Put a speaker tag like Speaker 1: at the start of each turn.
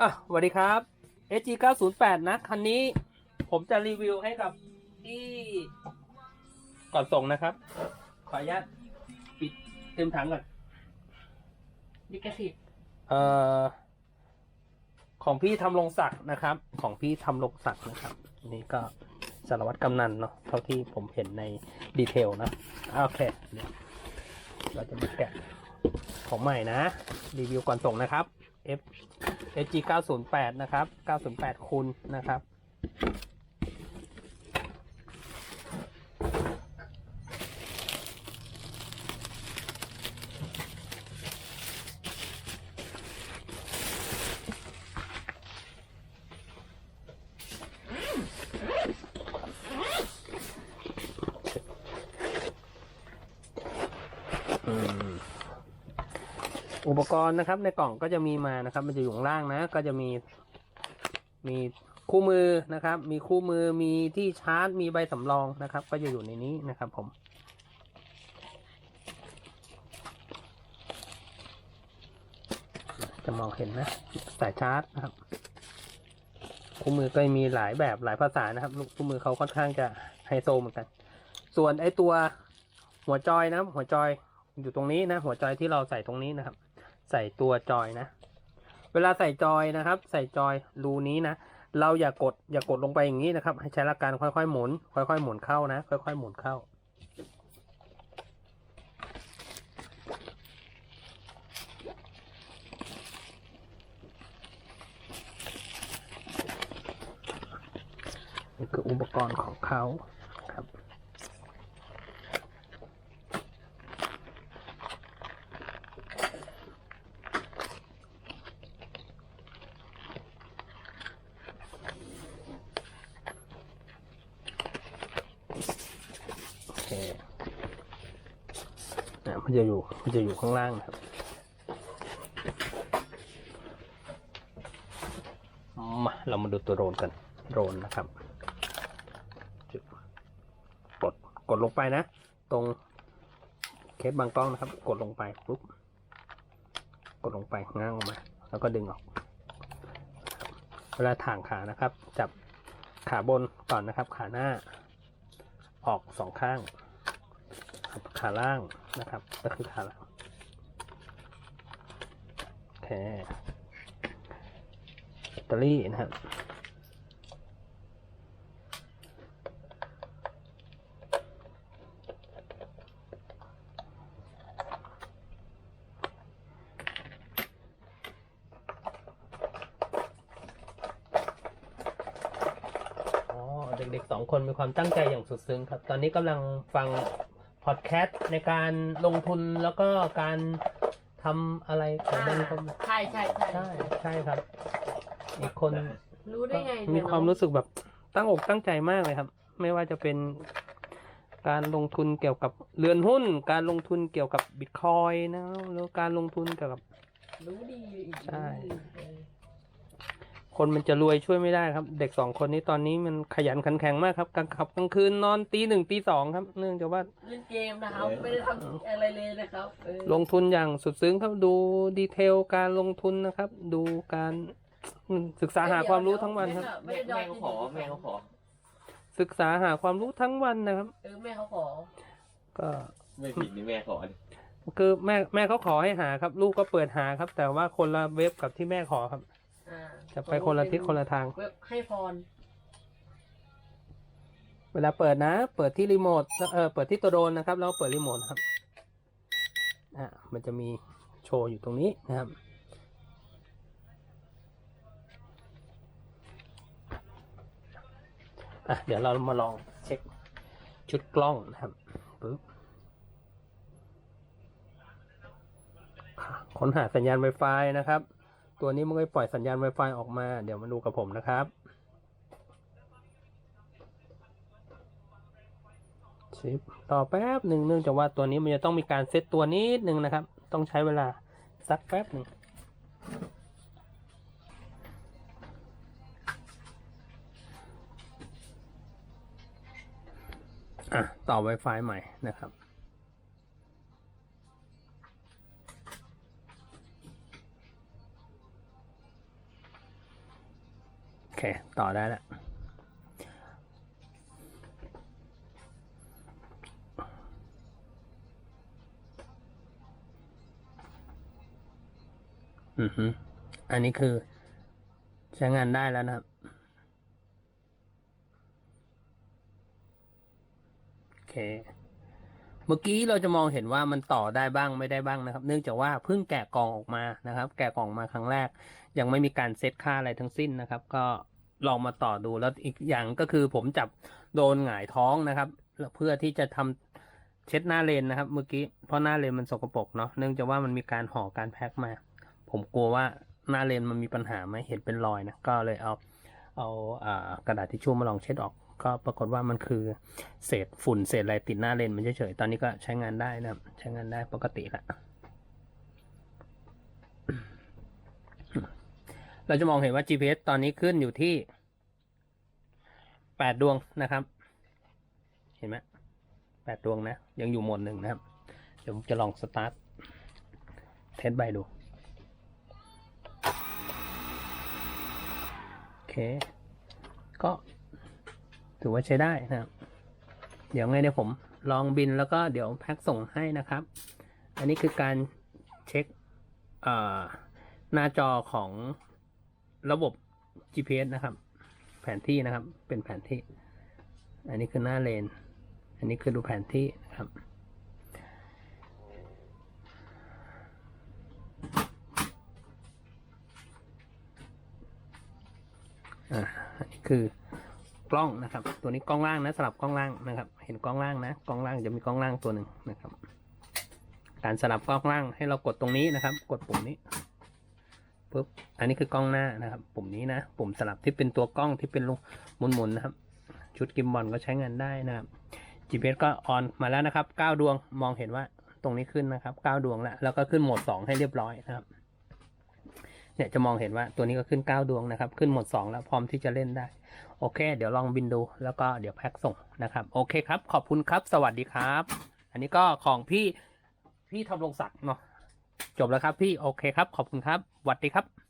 Speaker 1: อะสวัสดีครับ SG 908นะ คันนี้ผมจะรีวิวให้กับที่ก่อนส่งนะครับ ขออนุญาตปิดเต็มถังก่อน
Speaker 2: ลิขสิทธิ์
Speaker 1: เอ่อ ของพี่ทำลงศักดิ์นะครับ ของพี่ทำลงศักดิ์นะครับ นี่ก็สารวัตรกำนันเนาะ เท่าที่ผมเห็นในดีเทลนะอะโอเคเดี๋ยวเราจะมาแกะของใหม่นะ รีวิวก่อนส่งนะครับ F SG 908 นะครับ 908คูณนะครับ อุปกรณ์นะครับในกล่องก็จะมีมานะครับ มันจะอยู่ข้างล่างนะ ก็จะมีมีคู่มือนะครับ มีคู่มือมีที่ชาร์จมีใบสำรองนะครับ ก็จะอยู่ในนี้นะครับผมจะมองเห็นนะสายชาร์จนะครับ คู่มือก็มีหลายแบบหลายภาษานะครับคู่มือเขาค่อนข้างจะไฮโซเหมือนกัน ส่วนไอตัวหัวจอยนะหัวจอยอยู่ตรงนี้นะ หัวจอยที่เราใส่ตรงนี้นะครับ ใส่ตัวจอยนะ เวลาใส่จอยนะครับ ใส่จอยรูนี้นะ เราอย่ากดอย่ากดลงไปอย่างนี้นะครับ ให้ใช้หลักการค่อยๆหมุน ค่อยๆหมุนเข้านะ ค่อยๆหมุนเข้านี่คืออุปกรณ์ของเขาครับ โอเคนะ มันจะอยู่มันจะอยู่ข้างล่างนะครับ มาเรามาดูตัวโรนกัน โรนนะครับจึ๊บกดกดลงไปนะ ตรงเคสบางกล้องนะครับ กดลงไปปุ๊บกดลงไปง้างออกมา แล้วก็ดึงออก เวลาถ่างขานะครับ จับขาบนก่อนนะครับ ขาหน้า ออกสองข้าง ครับ ขาล่างนะครับ ก็คือขาล่างโอเคแบตเตอรี่นะครับอ๋อเด็กๆสองคนมีความตั้งใจอย่างสุดซึ้งครับ ตอนนี้กำลังฟัง อดแคสต์ในการลงทุนแล้วก็การทำอะไรของมันก็
Speaker 2: ใช่ใช่ใช่
Speaker 1: ใช่ใช่ครับ อีกคน
Speaker 2: รู้ได้ไง
Speaker 1: มีความรู้สึกแบบตั้งอกตั้งใจมากเลยครับ ไม่ว่าจะเป็นการลงทุนเกี่ยวกับเรือนหุ้น การลงทุนเกี่ยวกับบิตคอยนะแล้วการลงทุนเกี่ยวกับ
Speaker 2: รู้ดีอีก
Speaker 1: ใช่ คนมันจะรวยช่วยไม่ได้ครับ เด็กสองคนนี้ตอนนี้มันขยันขันแข็งมากครับกลางขับกลางคืนนอนตีหนึ่งตีสองครับ เนื่องจากว่า
Speaker 2: เล่นเกมนะครับไม่ได้ทำอะไรเลยนะครับเออ
Speaker 1: ลงทุนอย่างสุดซึ้งครับดูดีเทลการลงทุนนะครับ ดูการอืมศึกษาหาความรู้ทั้งวันครับ
Speaker 2: ไม่
Speaker 3: แม่
Speaker 2: ได้
Speaker 3: แม่เขาขอแม่เขาขอ
Speaker 1: ศึกษาหาความรู้ทั้งวันนะครับ
Speaker 2: เออแม่เขาขอ
Speaker 1: ก็
Speaker 3: ไม่ผิดนี่แม่ขอดิ
Speaker 1: คือแม่แม่เขาขอให้หาครับ ลูกก็เปิดหาครับ แต่ว่าคนละเว็บกับที่แม่ขอครับ
Speaker 2: อ่า
Speaker 1: จะไปคนละทิศคนละทาง
Speaker 2: เว็บให้พร
Speaker 1: เวลาเปิดนะ เปิดที่รีโมท เออ เปิดที่ตัวโดรนนะครับ แล้วเปิดรีโมทนะครับ อะมันจะมีโชว์อยู่ตรงนี้นะครับ อะ เดี๋ยวเรามาลองเช็คชุดกล้องนะครับปึ๊บค้นหาสัญญาณ Wi-Fi นะครับ ตัวนี้มันก็ปล่อยสัญญาณ Wi-Fi ออกมา เดี๋ยวมาดูกับผมนะครับชิปต่อแป๊บหนึ่งเนื่องจากว่าตัวนี้มันจะต้องมีการเซตตัวนิดหนึ่งนะครับ ต้องใช้เวลาสักแป๊บหนึ่งอะต่อ Wi-Fi ใหม่นะครับ เค ต่อได้แล้วอือฮึอันนี้คือใช้งานได้แล้วนะครับ โอเค เมื่อกี้เราจะมองเห็นว่ามันต่อได้บ้างไม่ได้บ้างนะครับ เนื่องจากว่าเพิ่งแกะกล่องออกมานะครับ แกะกล่องมาครั้งแรก ยังไม่มีการเซตค่าอะไรทั้งสิ้นนะครับ ก็ลองมาต่อดูแล้วอีกอย่างก็คือผมจับโดนหงายท้องนะครับเพื่อที่จะทำเช็ดหน้าเลนนะครับ เมื่อกี้เพราะหน้าเลนมันสกปรกเนาะเนื่องจากว่ามันมีการห่อการแพ็คมา ผมกลัวว่าหน้าเลนมันมีปัญหาไหมเห็นเป็นรอยนะก็เลยเอาเอาอ่ากระดาษทิชชู่มาลองเช็ดออก ก็ปรากฏว่ามันคือเศษฝุ่นเศษอะไรติดหน้าเลนมันเฉยๆตอนนี้ก็ใช้งานได้นะใช้งานได้ปกติละ เราจะมองเห็นว่า GPS ตอนนี้ขึ้นอยู่ที่แปดดวงนะครับ เห็นไหมแปดดวงนะ ยังอยู่หมดหนึ่งนะครับ เดี๋ยวผมจะลองสตาร์ทเทสใบดู โอเค ก็ถือว่าใช้ได้นะครับ เดี๋ยวไงเดี๋ยวผมลองบินแล้วก็เดี๋ยวแพ็คส่งให้นะครับ อันนี้คือการเช็คหน้าจอของ ระบบ GPS นะครับ แผนที่นะครับ เป็นแผนที่ อันนี้คือหน้าเลน อันนี้คือดูแผนที่นะครับ อ่าอันนี้คือกล้องนะครับ ตัวนี้กล้องล่างนะสลับกล้องล่างนะครับ เห็นกล้องล่างนะ กล้องล่างจะมีกล้องล่างตัวหนึ่งนะครับ การสลับกล้องล่างให้เรากดตรงนี้นะครับ กดปุ่มนี้ ปุ๊บอันนี้คือกล้องหน้านะครับ ปุ่มนี้นะ ปุ่มสลับที่เป็นตัวกล้องที่เป็นลูกหมุนๆนะครับ ชุดกิมบอลก็ใช้งานได้นะครับ GPS ก็ออนมาแล้วนะครับ 9 ดวงมองเห็นว่าตรงนี้ขึ้นนะครับ 9 ดวงแล้วแล้วก็ขึ้นโหมด 2 ให้เรียบร้อยนะครับ เนี่ยจะมองเห็นว่าตัวนี้ก็ขึ้น 9 ดวงนะครับ ขึ้นโหมด 2 แล้วพร้อมที่จะเล่นได้ โอเค เดี๋ยวลองบินดู แล้วก็เดี๋ยวแพ็คส่งนะครับ โอเคครับ ขอบคุณครับ สวัสดีครับ อันนี้ก็ของพี่พี่ทำรงศักดิ์เนาะ จบแล้วครับพี่ โอเคครับ ขอบคุณครับสวัสดีครับ